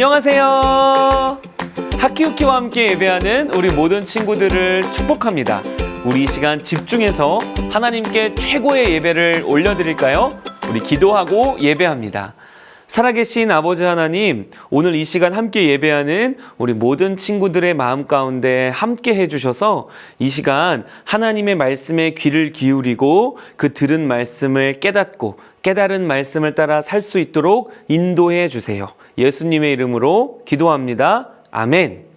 안녕하세요. 하키우키와 함께 예배하는 우리 모든 친구들을 축복합니다. 우리 이 시간 집중해서 하나님께 최고의 예배를 올려드릴까요? 우리 기도하고 예배합니다. 살아계신 아버지 하나님, 오늘 이 시간 함께 예배하는 우리 모든 친구들의 마음 가운데 함께 해주셔서 이 시간 하나님의 말씀에 귀를 기울이고 그 들은 말씀을 깨닫고 깨달은 말씀을 따라 살 수 있도록 인도해 주세요. 예수님의 이름으로 기도합니다. 아멘.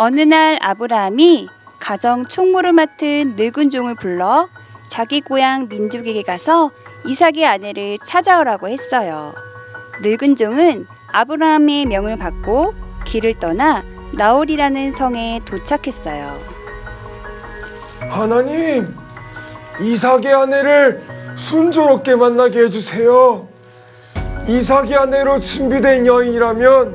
어느 날 아브라함이 가정 총무를 맡은 늙은 종을 불러 자기 고향 민족에게 가서 이삭의 아내를 찾아오라고 했어요. 늙은 종은 아브라함의 명을 받고 길을 떠나 나홀이라는 성에 도착했어요. 하나님, 이삭의 아내를 순조롭게 만나게 해주세요. 이삭의 아내로 준비된 여인이라면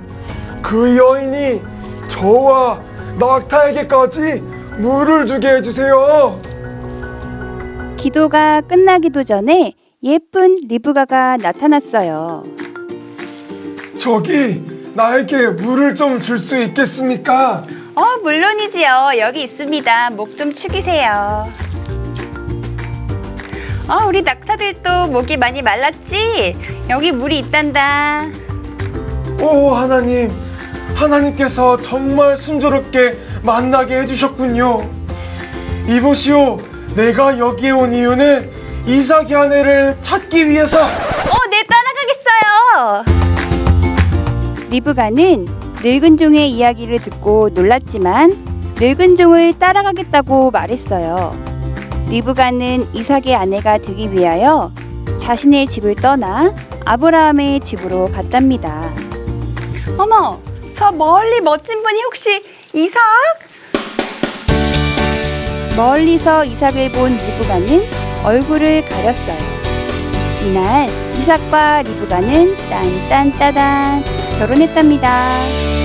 그 여인이 저와 낙타에게까지 물을 주게 해주세요. 기도가 끝나기도 전에 예쁜 리브가가 나타났어요. 저기 나에게 물을 좀 줄 수 있겠습니까? 어, 물론이지요. 여기 있습니다. 목 좀 축이세요. 어, 우리 낙타들도 목이 많이 말랐지? 여기 물이 있단다. 오 하나님, 하나님께서 정말 순조롭게 만나게 해주셨군요. 이보시오, 내가 여기에 온 이유는 이삭의 아내를 찾기 위해서. 어, 네, 따라가겠어요. 리브가는 늙은 종의 이야기를 듣고 놀랐지만 늙은 종을 따라가겠다고 말했어요. 리브가는 이삭의 아내가 되기 위하여 자신의 집을 떠나 아브라함의 집으로 갔답니다. 어머, 저 멀리 멋진 분이 혹시 이삭? 멀리서 이삭을 본 리브가는 얼굴을 가렸어요. 이날 이삭과 리브가는 딴딴따단 결혼했답니다.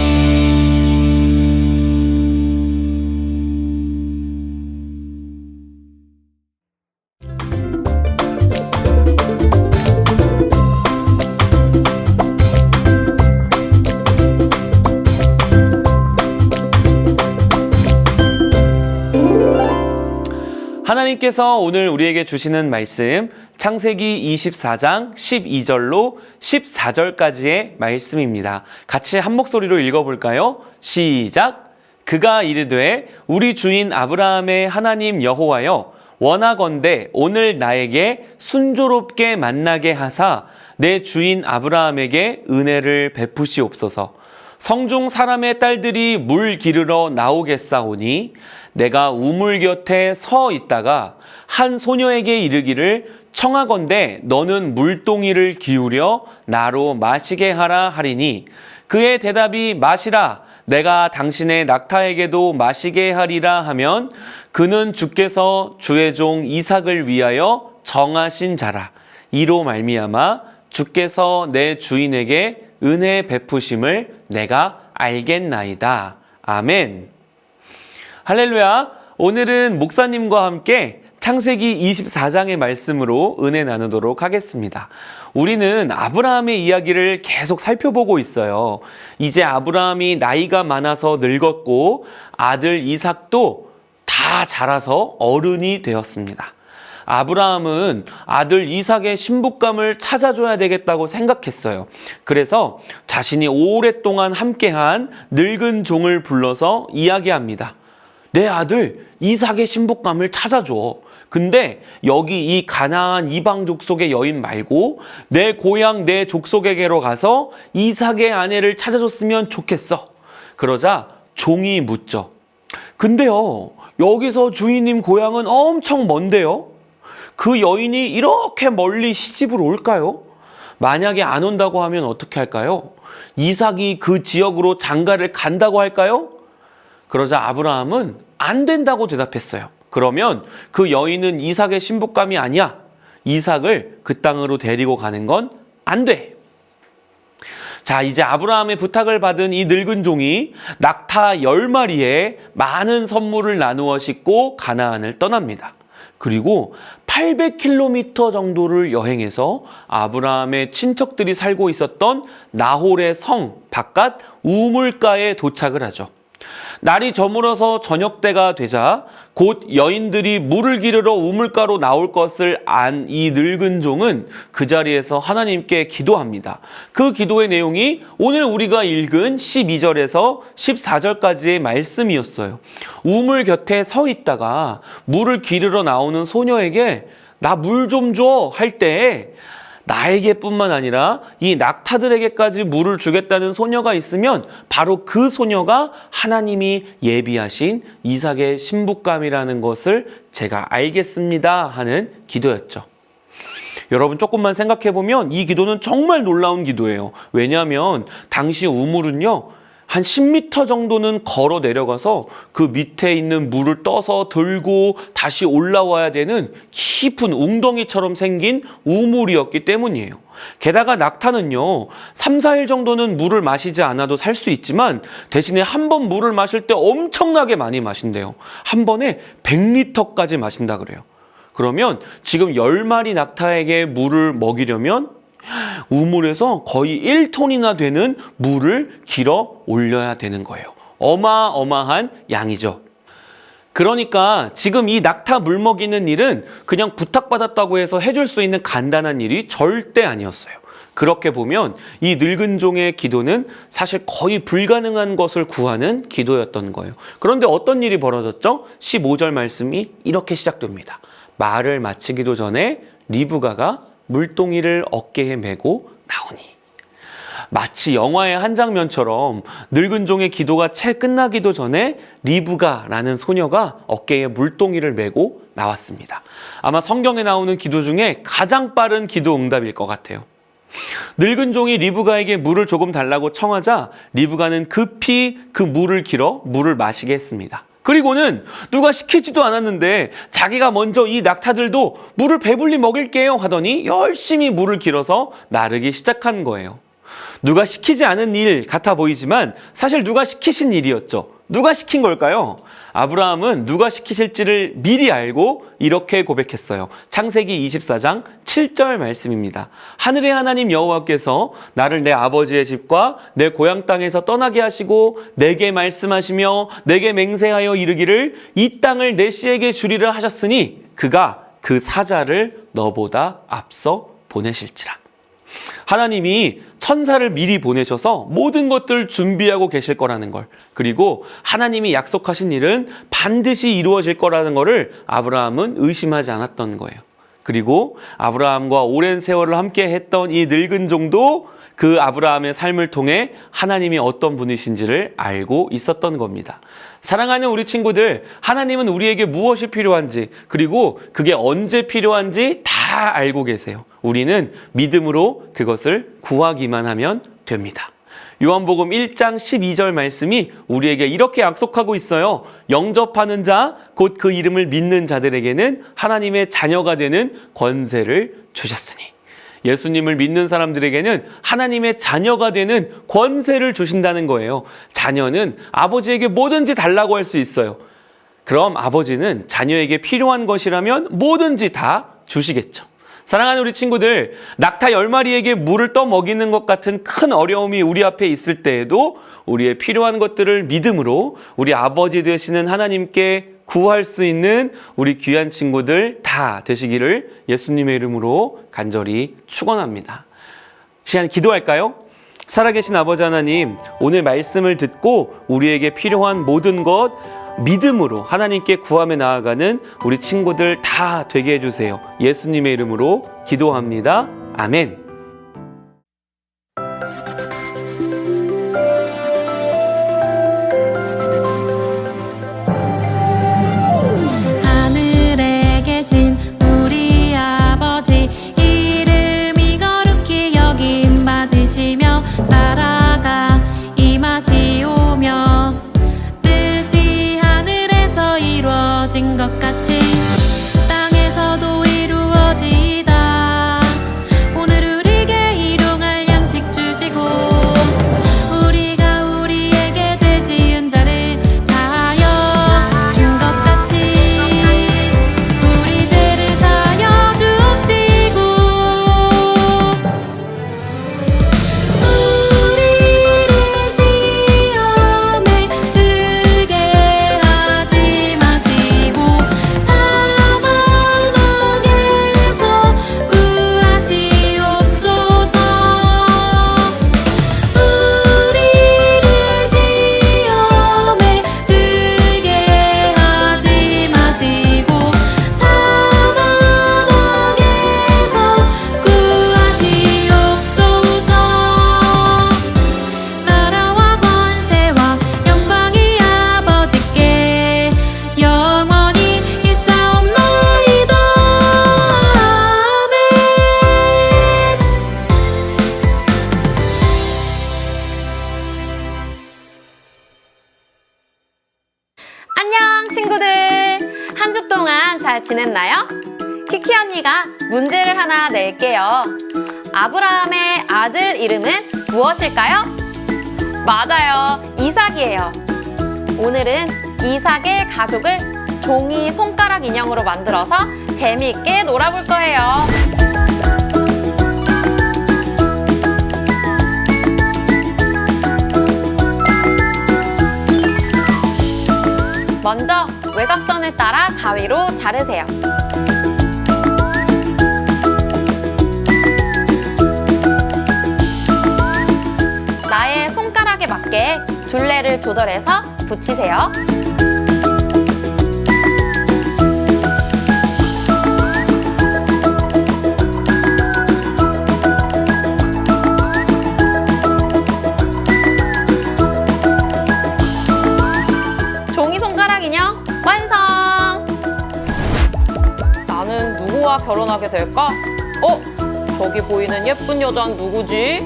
하나님께서 오늘 우리에게 주시는 말씀 창세기 24장 12절로 14절까지의 말씀입니다. 같이 한 목소리로 읽어볼까요? 시작. 그가 이르되 우리 주인 아브라함의 하나님 여호와여 원하건대 오늘 나에게 순조롭게 만나게 하사 내 주인 아브라함에게 은혜를 베푸시옵소서. 성중 사람의 딸들이 물 기르러 나오겠사오니 내가 우물 곁에 서 있다가 한 소녀에게 이르기를 청하건대 너는 물동이를 기울여 나로 마시게 하라 하리니 그의 대답이 마시라. 내가 당신의 낙타에게도 마시게 하리라 하면 그는 주께서 주의 종 이삭을 위하여 정하신 자라. 이로 말미암아 주께서 내 주인에게 은혜 베푸심을 내가 알겠나이다. 아멘. 할렐루야. 오늘은 목사님과 함께 창세기 24장의 말씀으로 은혜 나누도록 하겠습니다. 우리는 아브라함의 이야기를 계속 살펴보고 있어요. 이제 아브라함이 나이가 많아서 늙었고 아들 이삭도 다 자라서 어른이 되었습니다. 아브라함은 아들 이삭의 신부감을 찾아줘야 되겠다고 생각했어요. 그래서 자신이 오랫동안 함께한 늙은 종을 불러서 이야기합니다. 내 아들 이삭의 신부감을 찾아줘. 근데 여기 이 가나안 이방 족속의 여인 말고 내 고향 내 족속에게로 가서 이삭의 아내를 찾아줬으면 좋겠어. 그러자 종이 묻죠. 근데요, 여기서 주인님 고향은 엄청 먼데요? 그 여인이 이렇게 멀리 시집을 올까요? 만약에 안 온다고 하면 어떻게 할까요? 이삭이 그 지역으로 장가를 간다고 할까요? 그러자 아브라함은 안 된다고 대답했어요. 그러면 그 여인은 이삭의 신부감이 아니야. 이삭을 그 땅으로 데리고 가는 건 안 돼. 자, 이제 아브라함의 부탁을 받은 이 늙은 종이 낙타 열마리에 많은 선물을 나누어 싣고 가나안을 떠납니다. 그리고 800km 정도를 여행해서 아브라함의 친척들이 살고 있었던 나홀의 성 바깥 우물가에 도착을 하죠. 날이 저물어서 저녁 때가 되자 곧 여인들이 물을 기르러 우물가로 나올 것을 안 이 늙은 종은 그 자리에서 하나님께 기도합니다. 그 기도의 내용이 오늘 우리가 읽은 12절에서 14절까지의 말씀이었어요. 우물 곁에 서 있다가 물을 기르러 나오는 소녀에게 나 물 좀 줘 할 때 나에게뿐만 아니라 이 낙타들에게까지 물을 주겠다는 소녀가 있으면 바로 그 소녀가 하나님이 예비하신 이삭의 신부감이라는 것을 제가 알겠습니다 하는 기도였죠. 여러분 조금만 생각해 보면 이 기도는 정말 놀라운 기도예요. 왜냐하면 당시 우물은요. 한 10m 정도는 걸어 내려가서 그 밑에 있는 물을 떠서 들고 다시 올라와야 되는 깊은 웅덩이처럼 생긴 우물이었기 때문이에요. 게다가 낙타는요, 3, 4일 정도는 물을 마시지 않아도 살 수 있지만 대신에 한 번 물을 마실 때 엄청나게 많이 마신대요. 한 번에 100리터까지 마신다 그래요. 그러면 지금 10마리 낙타에게 물을 먹이려면 우물에서 거의 1톤이나 되는 물을 길어 올려야 되는 거예요. 어마어마한 양이죠. 그러니까 지금 이 낙타 물 먹이는 일은 그냥 부탁받았다고 해서 해줄 수 있는 간단한 일이 절대 아니었어요. 그렇게 보면 이 늙은 종의 기도는 사실 거의 불가능한 것을 구하는 기도였던 거예요. 그런데 어떤 일이 벌어졌죠? 15절 말씀이 이렇게 시작됩니다. 말을 마치기도 전에 리브가가 물동이를 어깨에 메고 나오니. 마치 영화의 한 장면처럼 늙은 종의 기도가 채 끝나기도 전에 리브가라는 소녀가 어깨에 물동이를 메고 나왔습니다. 아마 성경에 나오는 기도 중에 가장 빠른 기도 응답일 것 같아요. 늙은 종이 리브가에게 물을 조금 달라고 청하자 리브가는 급히 그 물을 길어 물을 마시게 했습니다. 그리고는 누가 시키지도 않았는데 자기가 먼저 이 낙타들도 물을 배불리 먹일게요 하더니 열심히 물을 길어서 나르기 시작한 거예요. 누가 시키지 않은 일 같아 보이지만 사실 누가 시키신 일이었죠. 누가 시킨 걸까요? 아브라함은 누가 시키실지를 미리 알고 이렇게 고백했어요. 창세기 24장 7절 말씀입니다. 하늘의 하나님 여호와께서 나를 내 아버지의 집과 내 고향 땅에서 떠나게 하시고 내게 말씀하시며 내게 맹세하여 이르기를 이 땅을 내 씨에게 주리라 하셨으니 그가 그 사자를 너보다 앞서 보내실지라. 하나님이 천사를 미리 보내셔서 모든 것들을 준비하고 계실 거라는 걸 그리고 하나님이 약속하신 일은 반드시 이루어질 거라는 것을 아브라함은 의심하지 않았던 거예요. 그리고 아브라함과 오랜 세월을 함께 했던 이 늙은 종도 그 아브라함의 삶을 통해 하나님이 어떤 분이신지를 알고 있었던 겁니다. 사랑하는 우리 친구들, 하나님은 우리에게 무엇이 필요한지, 그리고 그게 언제 필요한지 다 알고 계세요. 우리는 믿음으로 그것을 구하기만 하면 됩니다. 요한복음 1장 12절 말씀이 우리에게 이렇게 약속하고 있어요. 영접하는 자, 곧 그 이름을 믿는 자들에게는 하나님의 자녀가 되는 권세를 주셨으니. 예수님을 믿는 사람들에게는 하나님의 자녀가 되는 권세를 주신다는 거예요. 자녀는 아버지에게 뭐든지 달라고 할 수 있어요. 그럼 아버지는 자녀에게 필요한 것이라면 뭐든지 다 주시겠죠. 사랑하는 우리 친구들, 낙타 열 마리에게 물을 떠 먹이는 것 같은 큰 어려움이 우리 앞에 있을 때에도 우리의 필요한 것들을 믿음으로 우리 아버지 되시는 하나님께 구할 수 있는 우리 귀한 친구들 다 되시기를 예수님의 이름으로 간절히 축원합니다. 시간 기도할까요? 살아계신 아버지 하나님, 오늘 말씀을 듣고 우리에게 필요한 모든 것 믿음으로 하나님께 구하며 나아가는 우리 친구들 다 되게 해주세요. 예수님의 이름으로 기도합니다. 아멘. 잘 지냈나요? 키키 언니가 문제를 하나 낼게요. 아브라함의 아들 이름은 무엇일까요? 맞아요. 이삭이에요. 오늘은 이삭의 가족을 종이 손가락 인형으로 만들어서 재미있게 놀아볼 거예요. 먼저 외곽선을 따라 가위로 자르세요. 나의 손가락에 맞게 둘레를 조절해서 붙이세요. 결혼하게 될까? 어? 저기 보이는 예쁜 여자는 누구지?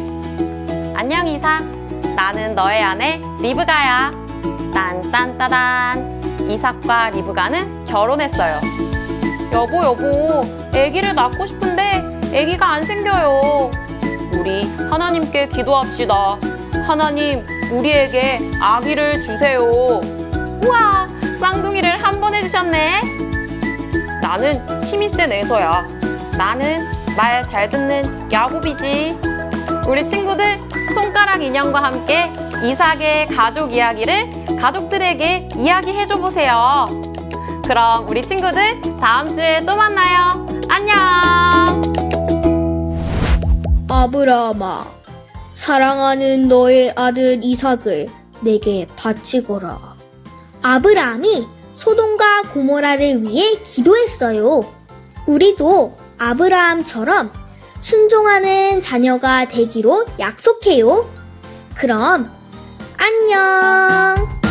안녕 이삭. 나는 너의 아내 리브가야. 딴딴따단. 이삭과 리브가는 결혼했어요. 여보 여보, 아기를 낳고 싶은데 아기가 안 생겨요. 우리 하나님께 기도합시다. 하나님, 우리에게 아기를 주세요. 우와, 쌍둥이를 한 번 해주셨네. 나는 힘이 센 에서야. 나는 말 잘 듣는 야곱이지. 우리 친구들 손가락 인형과 함께 이삭의 가족 이야기를 가족들에게 이야기해줘 보세요. 그럼 우리 친구들 다음 주에 또 만나요. 안녕. 아브라함아, 사랑하는 너의 아들 이삭을 내게 바치거라. 아브라함이 소돔과 고모라를 위해 기도했어요. 우리도 아브라함처럼 순종하는 자녀가 되기로 약속해요. 그럼 안녕.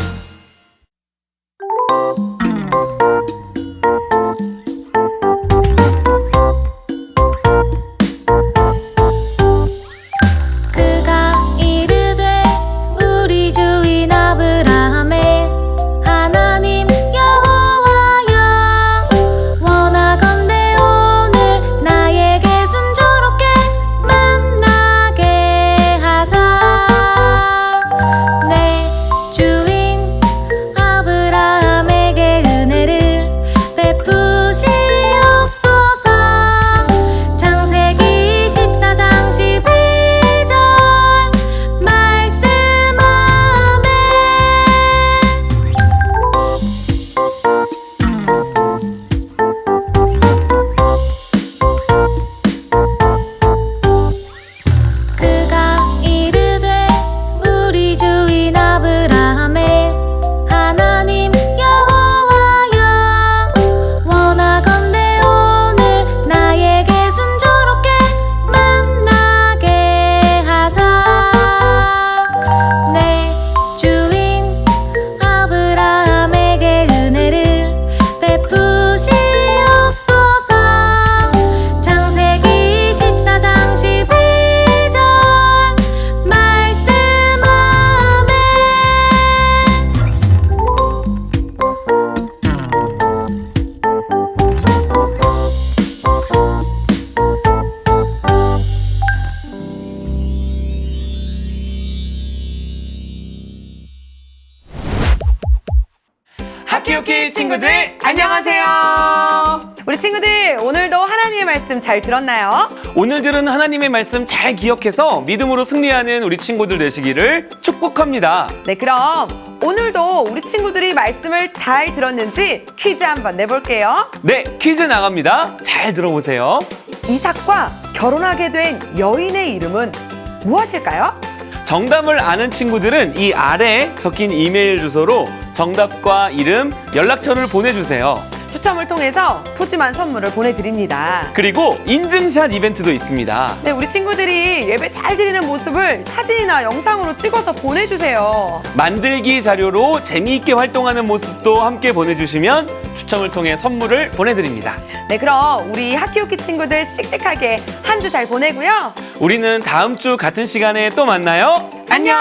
말씀 잘 들었나요? 오늘 들은 하나님의 말씀 잘 기억해서 믿음으로 승리하는 우리 친구들 되시기를 축복합니다. 네 그럼 오늘도 우리 친구들이 말씀을 잘 들었는지 퀴즈 한번 내볼게요. 네, 퀴즈 나갑니다. 잘 들어보세요. 이삭과 결혼하게 된 여인의 이름은 무엇일까요? 정답을 아는 친구들은 이 아래에 적힌 이메일 주소로 정답과 이름, 연락처를 보내주세요. 추첨을 통해서 푸짐한 선물을 보내드립니다. 그리고 인증샷 이벤트도 있습니다. 네, 우리 친구들이 예배 잘 드리는 모습을 사진이나 영상으로 찍어서 보내주세요. 만들기 자료로 재미있게 활동하는 모습도 함께 보내주시면 추첨을 통해 선물을 보내드립니다. 네, 그럼 우리 하키오키 친구들 씩씩하게 한 주 잘 보내고요. 우리는 다음 주 같은 시간에 또 만나요. 안녕!